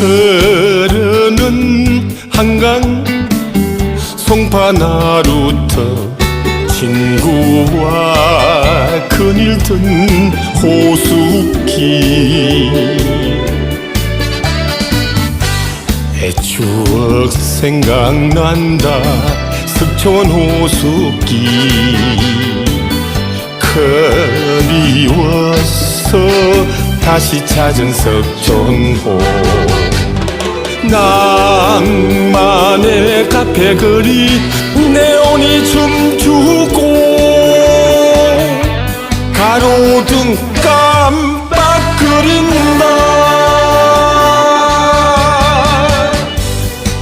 흐르는 한강 송파나루터 친구와 그늘 든 호수길. 내 추억 생각난다 석촌 호수길. 그리워서 다시 찾은 석촌호 낭만의 카페 거리 네온이 춤추고 가로등 깜빡거린다.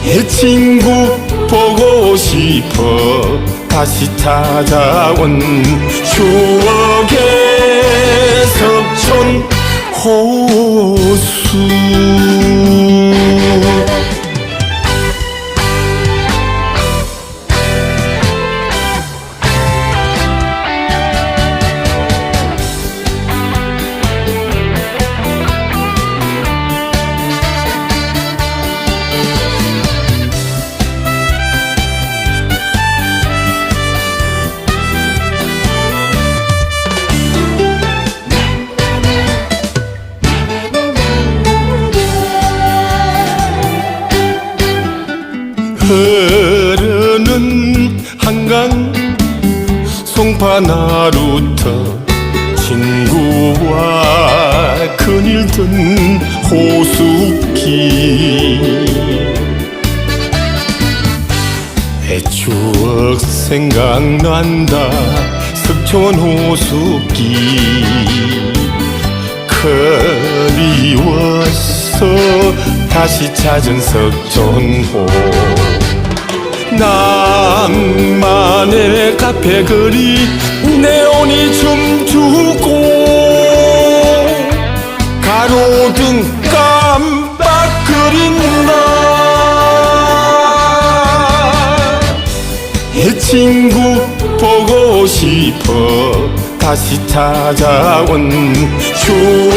내 친구 보고 싶어 다시 찾아온 흐르는 한강 송파나루터 친구와 그늘 든 호수길 내 추억 생각난다 석촌 호수길 그리워서 다시 찾은 석촌호 낭만의 카페 거리 네온이 춤추고 가로등 깜빡거린다. 내 친구 보고 싶어 다시 찾아온 추